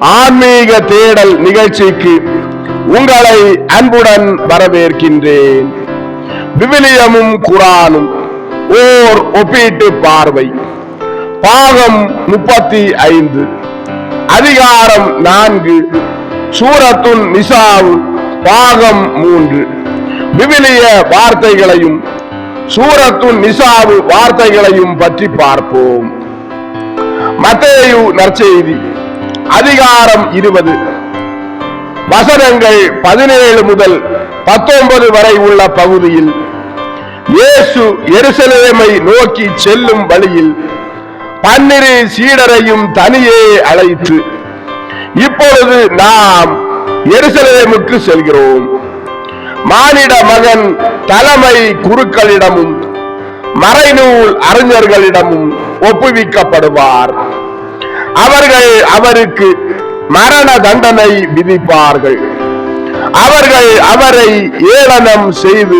ஆன்மீக தேடல் நிகழ்ச்சிக்கு உங்களை அன்புடன் வரவேற்கின்றேன். விவிலியமும் குரானும் ஓர் ஒப்பீட்டு பார்வை. பாகம் முப்பத்தி ஐந்து. அதிகாரம் நான்கு. சூரத்துன் நிசாவு பாகம் மூன்று. விவிலிய வார்த்தைகளையும் சூரத்துன் நிசாவு வார்த்தைகளையும் பற்றி பார்ப்போம். மத்தேயு நற்செய்தி. அதிகாரம் இருபது. வசனங்கள் பதினேழு முதல் பத்தொன்பது வரை உள்ள பகுதியில் இயேசு எருசலேமை நோக்கி செல்லும் வழியில் பன்னிரு சீடரையும் தனியே அழைத்து இப்பொழுது நாம் எருசலேமுக்கு செல்கிறோம். மானிட மகன் தலைமை குருக்களிடமும் மறைநூல் அறிஞர்களிடமும் ஒப்புவிக்கப்படுவார். அவர்கள் அவருக்கு மரண தண்டனை விதிப்பார்கள். அவர்கள் அவரை ஏளனம் செய்து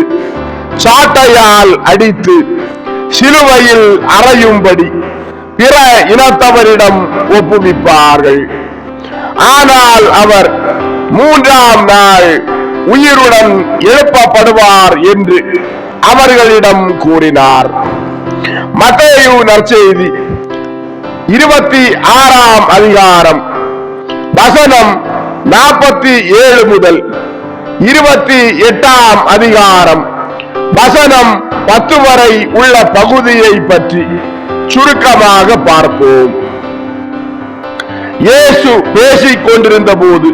சாட்டையால் அடித்து சிலுவையில் அறையும்படி பிற இனத்தவரிடம் ஒப்புவிப்பார்கள். ஆனால் அவர் மூன்றாம் நாள் உயிருடன் எழுப்பப்படுவார் என்று அவர்களிடம் கூறினார். மத்தேயு நற்செய்தி இருபத்தி ஆறாம் அதிகாரம். வசனம் நாற்பத்தி ஏழு முதல் இருபத்தி எட்டாம் அதிகாரம். வசனம் பத்து வரை உள்ள பகுதியை பற்றி சுருக்கமாக பார்ப்போம். இயேசு பேசிக் கொண்டிருந்த போது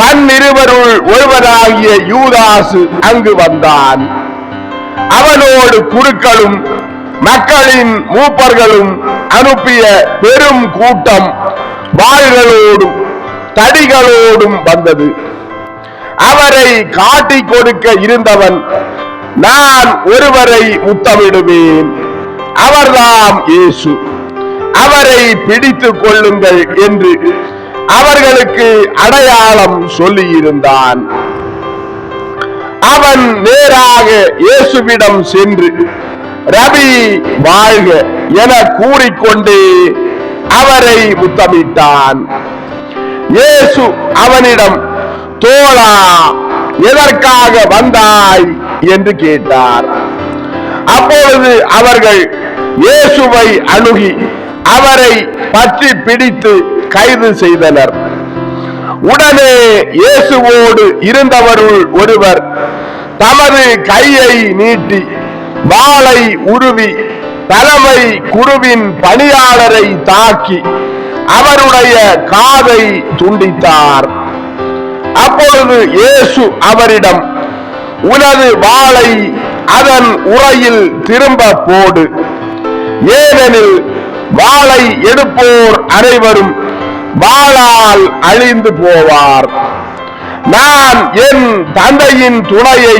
பன்னிருவருள் ஒருவராகிய யூதாசு அங்கு வந்தான். அவனோடு குருக்களும் மக்களின் மூப்பர்களும் அனுப்பிய பெரும் கூட்டம் வாள்களோடும் தடிகளோடும் வந்தது. அவரை காட்டிக் கொடுக்க இருந்தவன் நான் ஒருவரை முத்தமிடுவேன் அவர்தாம் இயேசு. அவரை பிடித்துக் கொள்ளுங்கள் என்று அவர்களுக்கு அடையாளம் சொல்லியிருந்தான். அவன் நேராக இயேசுவிடம் சென்று ரவி வாழ்க என கூறிக்கொண்டே அவரை முத்தமிட்டான். இயேசு அவனிடம் தோழா எதற்காக வந்தாய்? என்று கேட்டார். அப்பொழுது அவர்கள் இயேசுவை அணுகி அவரை பற்றி பிடித்து கைது செய்தனர். உடனே இயேசுவோடு இருந்தவருள் ஒருவர் தமது கையை நீட்டி வாளை உருவி தலைமை குருவின் பணியாளரை தாக்கி அவருடைய காதை துண்டித்தார். அப்பொழுது இயேசு அவரிடம் உனது வாளை அதன் உரையில் திரும்ப போடு. ஏனெனில் வாளை எடுப்போர் அனைவரும் வாளால் அழிந்து போவார். நான் என் தந்தையின் துணையை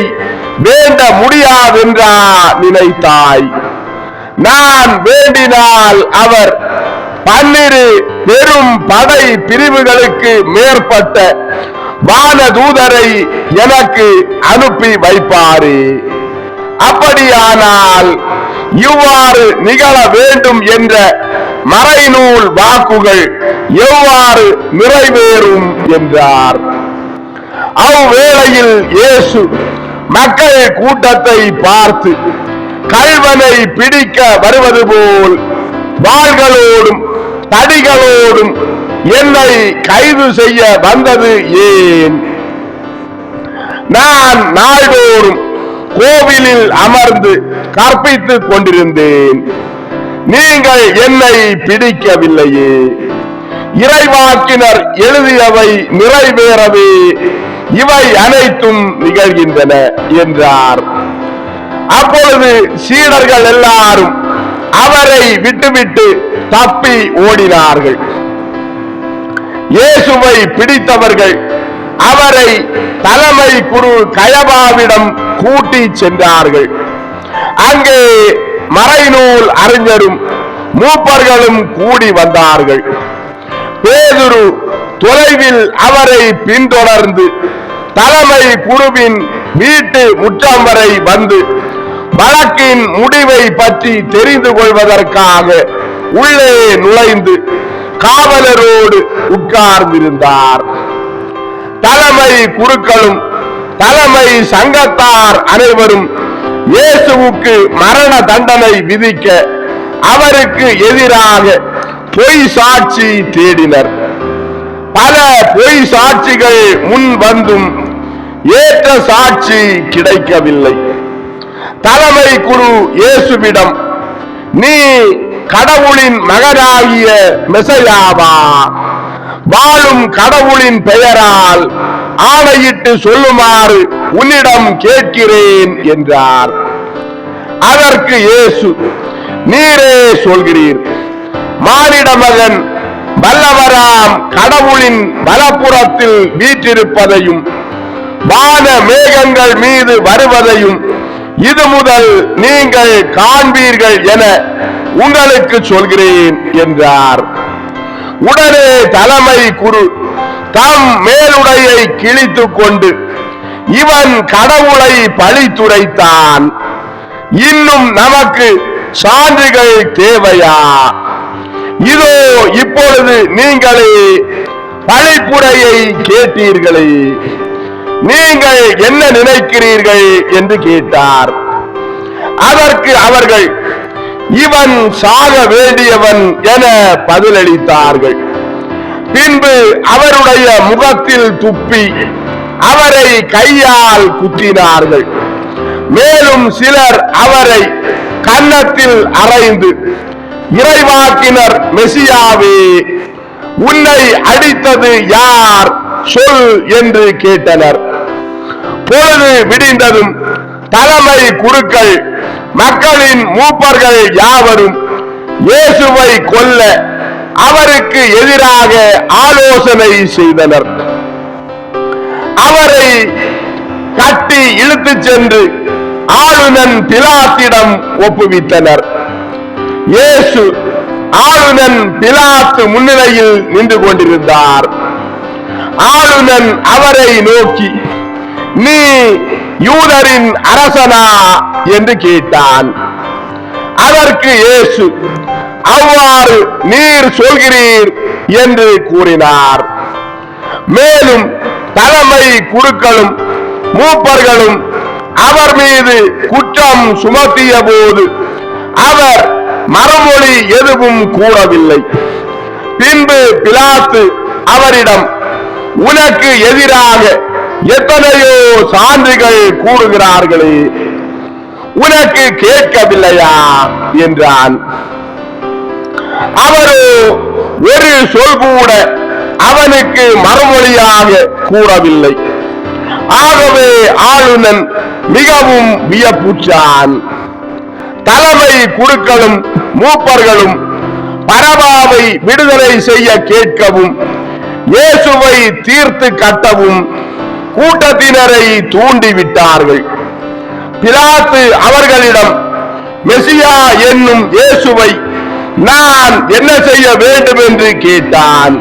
வேண்ட முடியாதென்றா நினைத்தாய். நான் வேண்டினால் அவர் பன்னிரு பெரும் படை பிரிவுகளுக்கு மேற்பட்ட வானதூதரை எனக்கு அனுப்பி வைப்பாரே. அப்படியானால் இவ்வாறு நிகழ வேண்டும் என்ற மறைநூல் வாக்குகள் எவ்வாறு நிறைவேறும் என்றார். அவ்வேளையில் இயேசு மக்கள் கூட்டத்தை பார்த்து கல்வனை பிடிக்க வருவது போல் வாள்களோடும் தடிகளோடும் என்னை கைது செய்ய வந்தது ஏன்? நான் நாள்தோறும் கோவிலில் அமர்ந்து கற்பித்துக் கொண்டிருந்தேன். நீங்கள் என்னை பிடிக்கவில்லையே. இறைவாக்கினர் எழுதியவை நிறைவேறவே இவை அனைத்தும் நிகழ்கின்றன என்றார். அப்பொழுது சீடர்கள் எல்லாரும் அவரை விட்டுவிட்டு தப்பி ஓடினார்கள். இயேசுவை பிடித்தவர்கள் அவரை தலைமை குரு கயபாவிடம் கூட்டி சென்றார்கள். அங்கே மறைநூல் அறிஞரும் மூப்பர்களும் கூடி வந்தார்கள். பேதுரு தொலைவில் அவரை பின்தொடர்ந்து தலைமை குழுவின் வீட்டு முற்றம் வரை வந்து வழக்கின் முடிவை பற்றி தெரிந்து கொள்வதற்காக உள்ளே நுழைந்து காவலரோடு உட்கார்ந்திருந்தார். தலைமை குருக்களும் தலைமை சங்கத்தார் அனைவரும் இயேசுவுக்கு மரண தண்டனை விதிக்க அவருக்கு எதிராக பொய் சாட்சி தேடினர். பல பொய் சாட்சிகள் முன் வந்தும் ஏற்ற சாட்சி கிடைக்கவில்லை. தலைமை குரு இயேசுவிடம் நீ கடவுளின் மகனாகிய மெசையாவா? வாழும் கடவுளின் பெயரால் ஆணையிட்டு சொல்லுமாறு உன்னிடம் கேட்கிறேன் என்றார். அதற்கு இயேசு நீரே சொல்கிறீர். மானிட மகன் வல்லவராம் கடவுளின் வலப்புறத்தில் வீற்றிருப்பதையும் வான மேகங்கள் மீது வருவதையும் இது முதல் நீங்கள் காண்பீர்கள் என உங்களுக்கு சொல்கிறேன் என்றார். உடனே தலைமை குரு தம் மேலுடையை கிழித்துக் கொண்டு இவன் கடவுளை பழித்துரைத்தான். இன்னும் நமக்கு சான்றுகள் தேவையா? இதோ இப்பொழுது நீங்களே பழிப்புரையை கேட்டீர்களே. நீங்கள் என்ன நினைக்கிறீர்கள் என்று கேட்டார். அதற்கு அவர்கள் இவன் சாக வேண்டியவன் என பதிலளித்தார்கள். பின்பு அவருடைய முகத்தில் துப்பி அவரை கையால் குத்தினார்கள். மேலும் சிலர் அவரை கன்னத்தில் அறைந்து இறைவாக்கினர் மெசியாவே உன்னை அடித்தது யார்? சொல் என்று கேட்டனர். பொழுது விடிந்ததும் தலைமை குருக்கள் மக்களின் மூப்பர்கள் யாவரும் இயேசுவை கொல்ல அவருக்கு எதிராக ஆலோசனை செய்தனர். அவரை கட்டி இழுத்துச் சென்று ஆளுநன் பிலாத்திடம் ஒப்புவித்தனர். இயேசு ஆளுநன் பிலாத்து முன்னிலையில் நின்று கொண்டிருந்தார். ஆளுநன் அவரை நோக்கி நீ யூதரின் அரசனா என்று கேட்டான். அதற்கு இயேசு அவ்வாறு நீர் சொல்கிறீர் என்று கூறினார். மேலும் தலைமை குருக்களும் மூப்பர்களும் அவர் மீது குற்றம் சுமத்திய போது அவர் மறுமொழி எதுவும் கூறவில்லை. பின்பு பிலாத்து அவரிடம் உனக்கு எதிராக எத்தனையோ சான்றுகள் கூறுகிறார்களே. உனக்கு கேட்கவில்லையா? என்றான். அவரோ ஒரு சொல் கூட அவனுக்கு மறுமொழியாக கூறவில்லை. ஆகவே ஆளுநன் மிகவும் வியப்புற்றான். தலைமை குழுக்களும் மூப்பர்களும் பரபாவை விடுதலை செய்ய கேட்கவும் இயேசுவை தீர்த்து கட்டவும் கூட்டத்தினரை தூண்டிவிட்டார்கள். பிலாத்து அவர்களிடம் மெசியா என்னும் இயேசுவை நான் என்ன செய்ய வேண்டும் என்று கேட்டான்.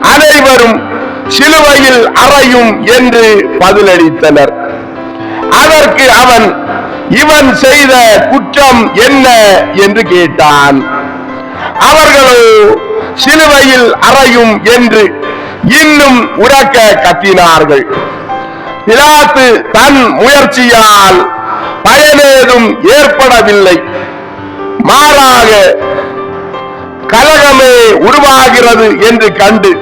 அனைவரும் சிலுவையில் அறையும் என்று பதிலளித்தனர். அதற்கு அவன் இவன் செய்த குற்றம் என்ன? என்று கேட்டான். அவர்களோ சிலுவையில் அறையும் என்று இன்னும் உறக்க கத்தினார்கள். பிலாத்து தன் முயற்சியால் பயனேதும் ஏற்படவில்லை. மாறாக கலகமே உருவாகிறது என்று கண்டு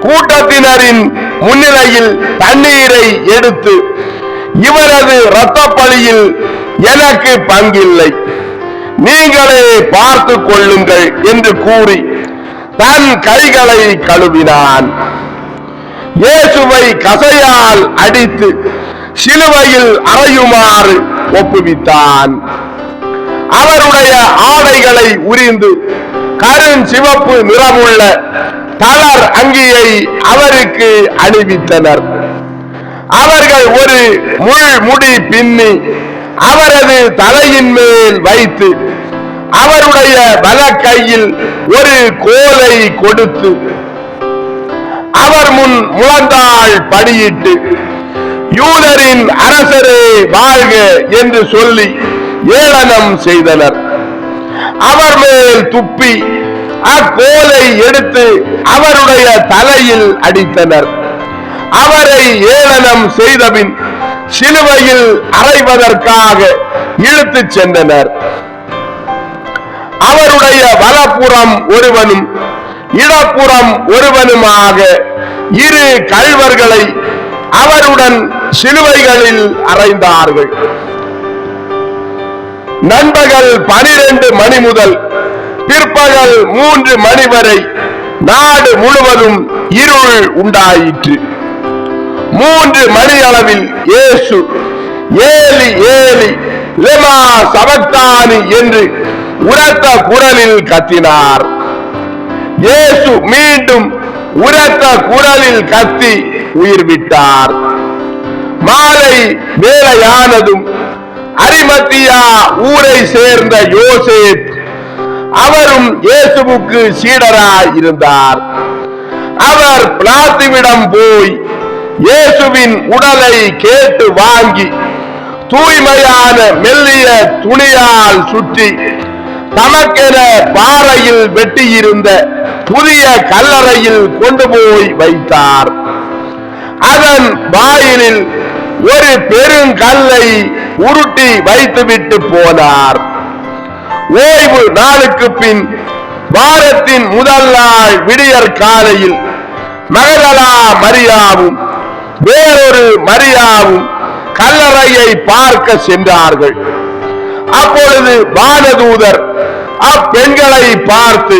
கூட்டத்தினரின் முன்னிலையில் தண்ணீரை எடுத்து இவரது இரத்தப்பழியில் எனக்கு பங்கில்லை. நீங்களே பார்த்து கொள்ளுங்கள் என்று கூறி தன் கைகளை கழுவினான். இயேசுவை கசையால் அடித்து சிலுவையில் அறையுமாறு ஒப்புவித்தான். அவருடைய ஆடைகளை உரிந்து கருஞ்சிவப்பு நிறமுள்ள தளர் அங்கியை அவருக்கு அணிவித்தனர். அவர்கள் ஒரு முள் முடி பின்னி அவரது தலையின் மேல் வைத்து அவருடைய வலக்கையில் ஒரு கோலை கொடுத்து அவர் முன் முழந்தாள் படியிட்டு யூதரின் அரசரே வாழ்க என்று சொல்லி ஏளனம் செய்தனர். அவர் மேல் துப்பி அக்கோலை எடுத்து அவருடைய தலையில் அடித்தனர். அவரை ஏளனம் செய்தபின் சிலுவையில் அறைவதற்காக இழுத்துச் சென்றனர். அவருடைய வலப்புறம் ஒருவனும் இடப்புறம் ஒருவனுமாக இரு கழ்வர்களை அவருடன் சிலுவைகளில் அறைந்தார்கள். நண்பகல் பனிரெண்டு மணி முதல் பிற்பகல் மூன்று மணி வரை நாடு முழுவதும் இருள் உண்டாயிற்று. மூன்று மணி அளவில் இயேசு ஏலி ஏலி லெமா சபத்தானி என்று உரத்த குரலில் கத்தினார். இயேசு மீண்டும் உரத்த குரலில் கத்தி உயிர் விட்டார் மாலை வேலையானதும் அரிமத்தியா ஊரை சேர்ந்த யோசேப் அவரும் இயேசுவுக்கு சீடராய் இருந்தார். அவர் பிளாத்துவிடம் போய் இயேசுவின் உடலை கேட்டு வாங்கி தூய்மையான மெல்லிய துணியால் சுற்றி தமக்கென பாறையில் வெட்டியிருந்த புதிய கல்லறையில் கொண்டு போய் வைத்தார். அதன் வாயிலில் ஒரு பெருங்கல்லை உருட்டி வைத்துவிட்டு போனார். ஓய்வு நாளுக்கு பின் வாரத்தின் முதல் நாள் விடியற் காலையில் மகதலா மரியாவும் வேறொரு மரியாவும் கல்லறையை பார்க்க சென்றார்கள். அப்பொழுது வானதூதர் அப்பெண்களை பார்த்து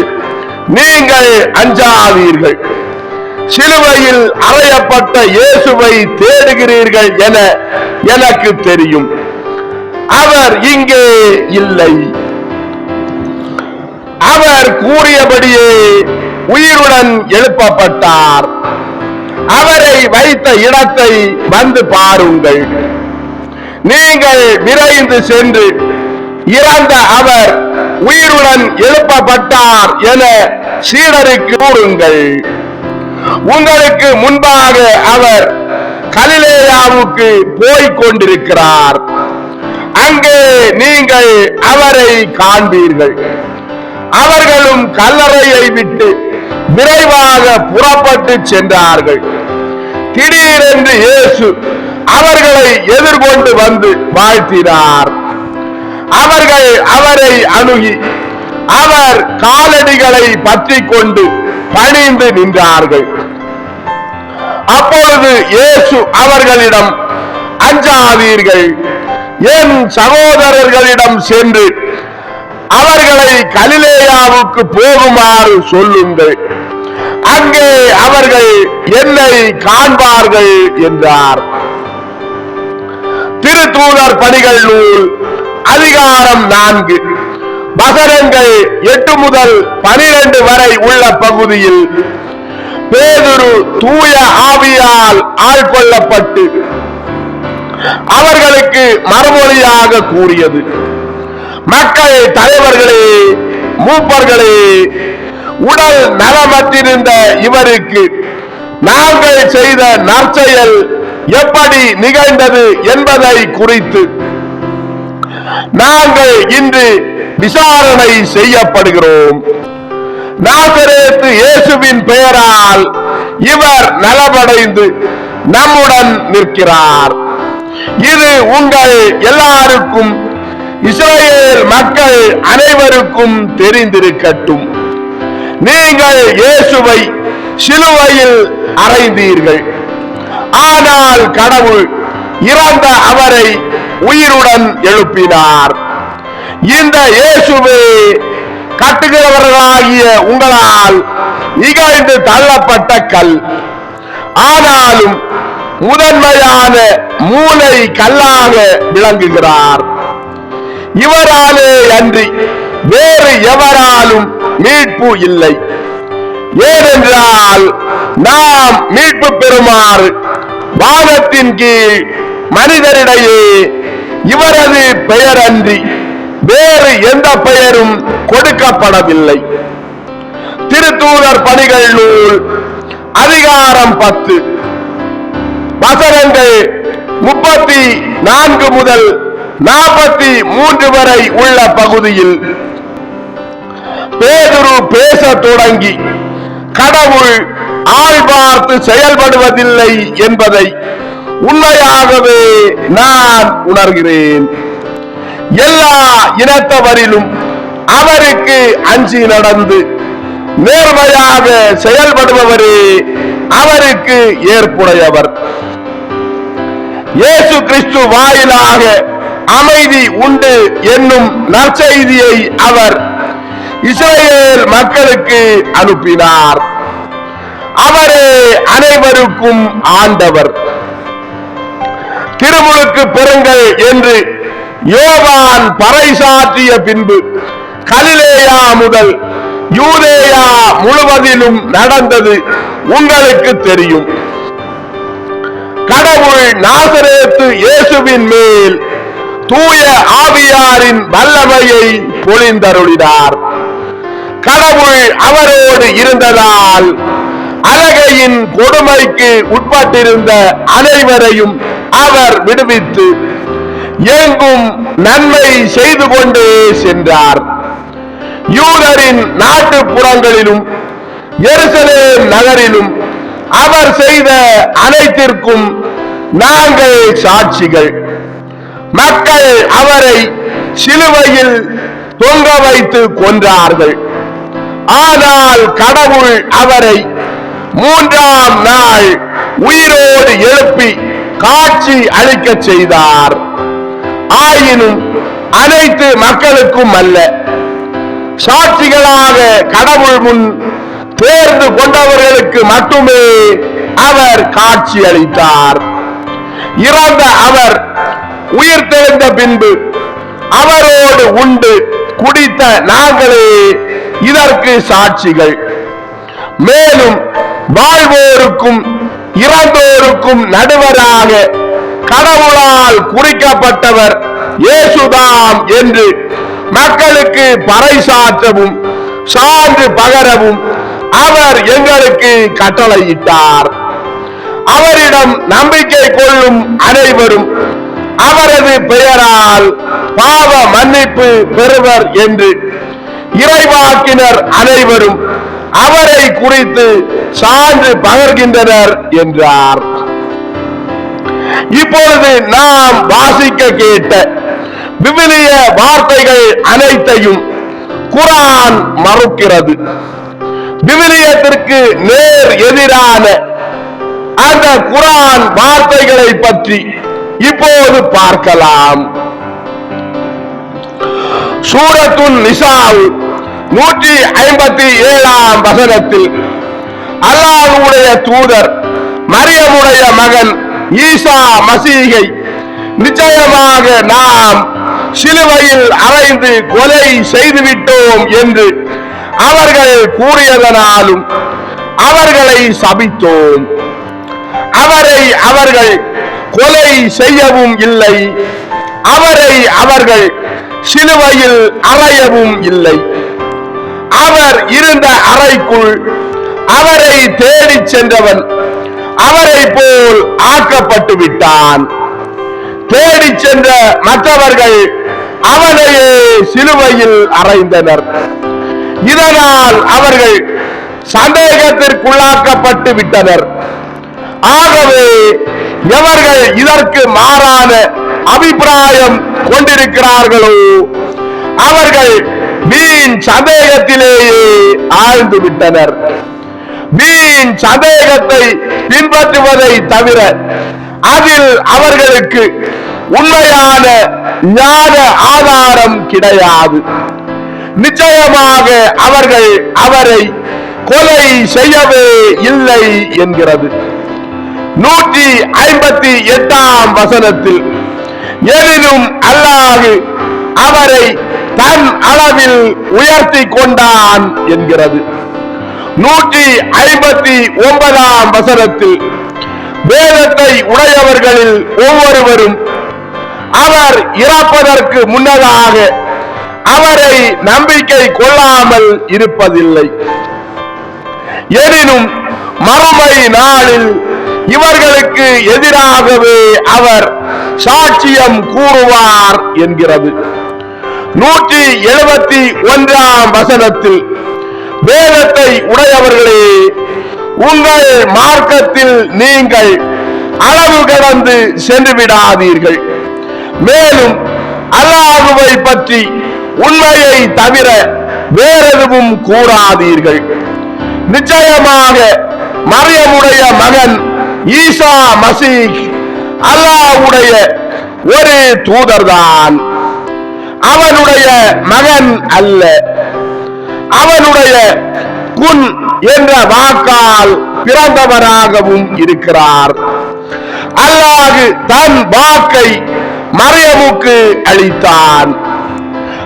நீங்கள் அஞ்சாதீர்கள். சிலுவையில் அறையப்பட்ட இயேசுவை தேடுகிறீர்கள் என எனக்கு தெரியும். அவர் இங்கே இல்லை. அவர் கூறியபடியே உயிருடன் எழுப்பப்பட்டார். அவரை வைத்த இடத்தை வந்து பாருங்கள். நீங்கள் விரைந்து சென்று இறந்த அவர் உயிருடன் எழுப்பப்பட்டார் என சீடருக்கு கூறுங்கள். உங்களுக்கு முன்பாக அவர் கலிலேயாவுக்கு போய்க் கொண்டிருக்கிறார் அங்கே நீங்கள் அவரை காண்பீர்கள். அவர்களும் கல்லறையை விட்டு விரைவாக புறப்பட்டு சென்றார்கள். திடீரென்று இயேசு அவர்களை எதிர்கொண்டு வந்து வாழ்த்தினார். அவர்கள் அவரை அணுகி அவர் காலடிகளை பற்றி கொண்டு பணிந்து நின்றார்கள். அப்பொழுது இயேசு அவர்களிடம் அஞ்சாதீர்கள் என் சகோதரர்களிடம் சென்று அவர்களை கலிலேயாவுக்கு போகுமாறு சொல்லுங்கள். அங்கே அவர்கள் என்னை காண்பார்கள் என்றார். திருத்தூதர் பணிகள் நூல் அதிகாரம் நான்கு. வசனங்கள் எட்டு முதல் பனிரெண்டு வரை உள்ள பகுதியில் பேதுரு தூய ஆவியால் ஆட்கொள்ளப்பட்டு அவர்களுக்கு மறுமொழியாக கூறியது. மக்கள் தலைவர்களே மூப்பர்களே உடல் நலமற்றிருந்த இவருக்கு நாங்கள் செய்த நற்செயல் எப்படி நிகழ்ந்தது என்பதை குறித்து நாங்கள் இன்று விசாரணை செய்யப்படுகிறோம். நாசரேத்து இயேசுவின் பெயரால் இவர் நலமடைந்து நம்முடன் நிற்கிறார். இது உங்கள் எல்லாருக்கும் இஸ்ரேல் மக்கள் அனைவருக்கும் தெரிந்திருக்கட்டும். நீங்கள் இயேசுவை சிலுவையில் அறைந்தீர்கள். ஆனால் கடவுள் இறந்த அவரை உயிருடன் எழுப்பினார். இந்த இயேசுவை கட்டுகிறவர்களாகிய உங்களால் இகழ்ந்து தள்ளப்பட்ட கல். ஆனாலும் முதன்மையான மூளை கல்லாக விளங்குகிறார். இவராலே அன்றி வேறு எவராலும் மீட்பு இல்லை. ஏனென்றால் நாம் மீட்பு பெறுமாறு வானத்தின் கீழ் மனிதரிடையே இவரது பெயர் அன்றி வேறு எந்த பெயரும் கொடுக்கப்படவில்லை. திருத்தூதர் பணிகள் நூல் அதிகாரம் பத்து. வசனங்கள் முப்பத்தி நான்கு முதல் நாற்பத்தி மூன்று வரை உள்ள பகுதியில் பேதுரு பேச தொடங்கி கடவுள் ஆள் பார்த்து செயல்படுவதில்லை என்பதை உண்மையாகவே நான் உணர்கிறேன். எல்லா இனத்தவரிலும் அவருக்கு அஞ்சி நடந்து நேர்மையாக செயல்படுபவரே அவருக்கு ஏற்புடையவர். இயேசு கிறிஸ்து வாயிலாக அமைதி உண்டு என்னும் நற்செய்தியை அவர் இஸ்ரேல் மக்களுக்கு அனுப்பினார். அவரே அனைவருக்கும் ஆண்டவர். திருமுழுக்கு பெறுங்கள் என்று யோவான் பறைசாற்றிய பின்பு கலிலேயா முதல் யூதேயா முழுவதிலும் நடந்தது உங்களுக்கு தெரியும். கடவுள் நாசரேத்து இயேசுவின் மேல் தூய ஆவியாரின் வல்லமையை பொழிந்தருளினார். கடவுள் அவரோடு இருந்ததால் அழகையின் கொடுமைக்கு உட்பட்டிருந்த அனைவரையும் அவர் விடுவித்து எங்கும் நன்மை செய்து கொண்டே சென்றார். யூதரின் நாட்டுப்புறங்களிலும் எருசலேம் நகரிலும் அவர் செய்த அனைத்திற்கும் நாங்கள் சாட்சிகள். மக்கள் அவரை சிலுவையில் தொங்க வைத்து கொன்றார்கள். ஆனால் கடவுள் அவரை மூன்றாம் நாள் உயிரோடு எழுப்பி காட்சி அளிக்கச் செய்தார். ஆயினும் அனைத்து மக்களுக்கும் அல்ல. சாட்சிகளாக கடவுள் முன் தேர்ந்து கொண்டவர்களுக்கு மட்டுமே அவர் காட்சி அளித்தார். இறந்த அவர் உயிர் தெழுந்த பின்பு அவரோடு உண்டு குடித்த நாங்களே இதற்கு சாட்சிகள். மேலும் வாழ்வோருக்கும் இறந்தோருக்கும் நடுவராக கடவுளால் குறிக்கப்பட்டவர் இயேசுதாம் என்று மக்களுக்கு பறைசாற்றவும் சான்று பகரவும் அவர் எங்களுக்கு கட்டளையிட்டார். அவரிடம் நம்பிக்கை கொள்ளும் அனைவரும் அவரது பெயரால் பாவ மன்னிப்பு பெறுவர் என்று இறைவாக்கினர் அனைவரும் அவரை குறித்து சான்று பகர்கின்றனர் என்றார். இப்பொழுது நாம் வாசிக்க கேட்ட விவிலிய வார்த்தைகள் அனைத்தையும் குரான் மறுக்கிறது. விவிலியத்திற்கு நேர் எதிரான அந்த குரான் வார்த்தைகளை பற்றி இப்போது பார்க்கலாம். சூரத்துன் நிசாவு நூற்றி ஐம்பத்தி ஏழாம் வசனத்தில் அல்லாஹுடைய தூதர் மரியமுடைய மகன் ஈசா மசீகை நிச்சயமாக நாம் சிலுவையில் அறைந்து கொலை செய்துவிட்டோம் என்று அவர்கள் கூறியதனாலும் அவர்களை சபித்தோம். அவரை அவர்கள் கொலை செய்யவும் இல்லை. அவரை அவர்கள் சிலுவையில் அறையவும் இல்லை. அவர் இருந்த அறைக்குள் அவரை தேடிச் சென்றவன் அவரை போல் ஆக்கப்பட்டு விட்டான். தேடிச் சென்ற மற்றவர்கள் அவனையே சிலுவையில் அறைந்தனர். இதனால் அவர்கள் சந்தேகத்திற்குள்ளாக்கப்பட்டு விட்டனர். ஆகவே எவர்கள் இதற்கு மாறான அபிப்பிராயம் கொண்டிருக்கிறார்களோ அவர்கள் வீண் சந்தேகத்திலேயே ஆழ்ந்து விட்டனர். வீண் சந்தேகத்தை பின்பற்றுவதை தவிர அதில் அவர்களுக்கு உண்மையான ஞான ஆதாரம் கிடையாது. நிச்சயமாக அவர்கள் அவரை கொலை செய்யவே இல்லை என்கிறது. நூற்றி ஐம்பத்தி எட்டாம் வசனத்தில் எனினும் அல்லாஹு அவரை தன் அளவில் உயர்த்தி கொண்டான் என்கிறது. நூற்றி ஐம்பத்தி ஒன்பதாம் வசனத்தில் வேதத்தை உடையவர்களில் ஒவ்வொருவரும் அவர் இறப்பதற்கு முன்னதாக அவரை நம்பிக்கை கொள்ளாமல் இருப்பதில்லை. எனினும் மறுமை நாளில் இவர்களுக்கு எதிராகவே அவர் சாட்சியம் கூறுவார் என்கிறது. நூற்றி எழுபத்தி ஒன்றாம் வசனத்தில் வேதத்தை உடையவர்களே உங்கள் மார்க்கத்தில் நீங்கள் அளவு கடந்து சென்று விடாதீர்கள் மேலும் அல்லாஹுவை பற்றி உண்மையை தவிர வேறெதுவும் கூறாதீர்கள். நிச்சயமாக மரியமுடைய மகன் ஈசா மசீக் அல்லாஹ்வுடைய ஒரு தூதர்தான். அவனுடைய மகன் அல்ல. அவனுடைய குன் என்ற வாக்கால் பிறந்தவராகவும் இருக்கிறார். அல்லாஹு தன் வாக்கை மரியமுக்கு அளித்தான்.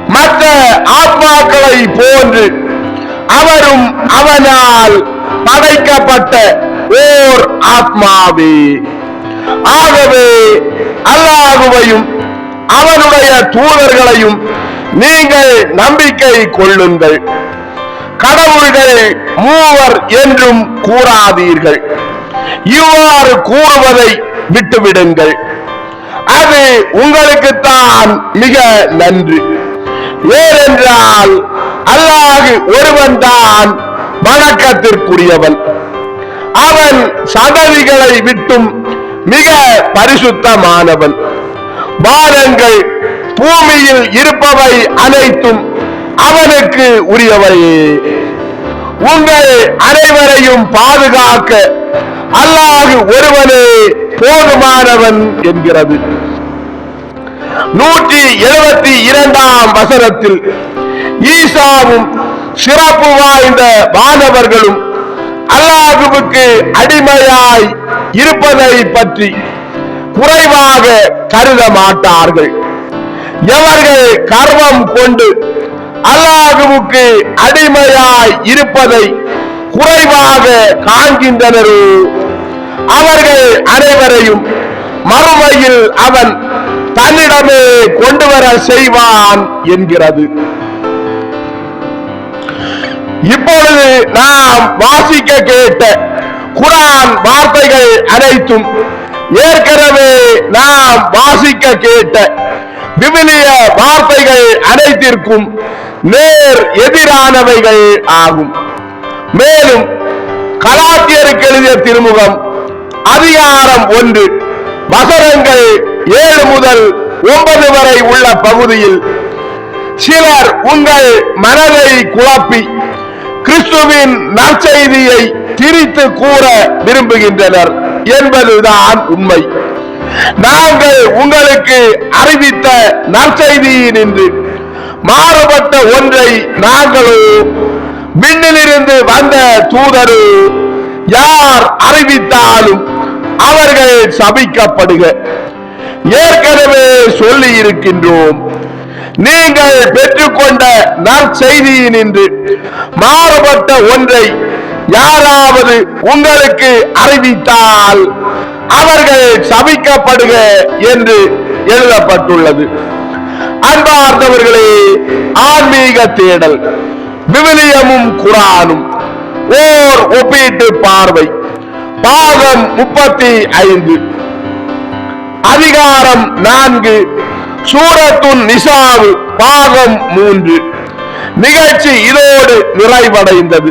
மற்ற ஆத்மாக்களை போன்று அவரும் அவனால் படைக்கப்பட்ட ஓர் ஆத்மாவே. ஆகவே அல்லாஹுவையும் அவனுடைய தூதர்களையும் நீங்கள் நம்பிக்கை கொள்ளுங்கள். கடவுள்கள் மூவர் என்றும் கூறாதீர்கள். இவ்வாறு கூறுவதை விட்டுவிடுங்கள். அது உங்களுக்குத்தான் மிக நன்று. ஏனென்றால் அல்லாஹ் ஒருவன் தான் வணக்கத்திற்குரியவன். அவன் சதவிகளை விட்டும் மிக பரிசுத்தமானவன். வானங்கள் பூமியில் இருப்பவை அனைத்தும் அவனுக்கு உரியவை. உங்கள் அனைவரையும் பாதுகாக்க அல்லாஹ் ஒருவனே போதுமானவன் என்கிறது. நூற்றி எழுபத்தி இரண்டாம் வசனத்தில் ஈசாவும் சிறப்பு வாய்ந்த வானவர்களும் அல்லாஹுவுக்கு அடிமையாய் இருப்பதை பற்றி குறைவாக கருத மாட்டார்கள். எவர்கள் கர்வம் கொண்டு அல்லாஹுவுக்கு அடிமையாய் இருப்பதை குறைவாக காண்கின்றனரோ அவர்கள் அனைவரையும் மறுமையில் அவன் தன்னிடமே கொண்டு வர செய்வான் என்கிறது. இப்பொழுது நாம் வாசிக்க கேட்ட குரான் வார்த்தைகள் அனைத்தும் ஏற்கனவே நாம் வாசிக்க கேட்ட விவிலிய வார்த்தைகள் அனைத்திற்கும் நேர் எதிரானவைகள் ஆகும். மேலும் கலாத்தியருக்கு எழுதிய திருமுகம் அதிகாரம் ஒன்று வசனங்கள் ஏழு முதல் ஒன்பது வரை உள்ள பகுதியில் சிலர் உங்கள் மனதை குழப்பி கிறிஸ்துவின் நற்செய்தியை திரித்து கூற விரும்புகின்றனர். என்பதுதான் உண்மை. நாங்கள் உங்களுக்கு அறிவித்த நற்செய்தியினின்று மாறுபட்ட ஒன்றை நாங்களோ விண்ணிலிருந்து வந்த தூதரு யார் அறிவித்தாலும் அவர்கள் சபிக்கப்படுக. ஏற்கனவே சொல்லி இருக்கின்றோம் நீங்கள் பெற்றுக்கொண்ட நற்செய்தியினின்று மாறுபட்ட ஒன்றை யாராவது உங்களுக்கு அறிவித்தால் அவர்கள் சபிக்கப்படுக என்று எழுதப்பட்டுள்ளது. அன்பார்ந்தவர்களே ஆன்மீக தேடல் விவிலியமும் குரானும் ஓர் ஒப்பீட்டு பார்வை பாகம் முப்பத்தி ஐந்து. அதிகாரம் நான்கு சூரத்துன் நிசாவு பாகம் மூன்று. நிகழ்ச்சி இதோடு நிறைவடைந்தது.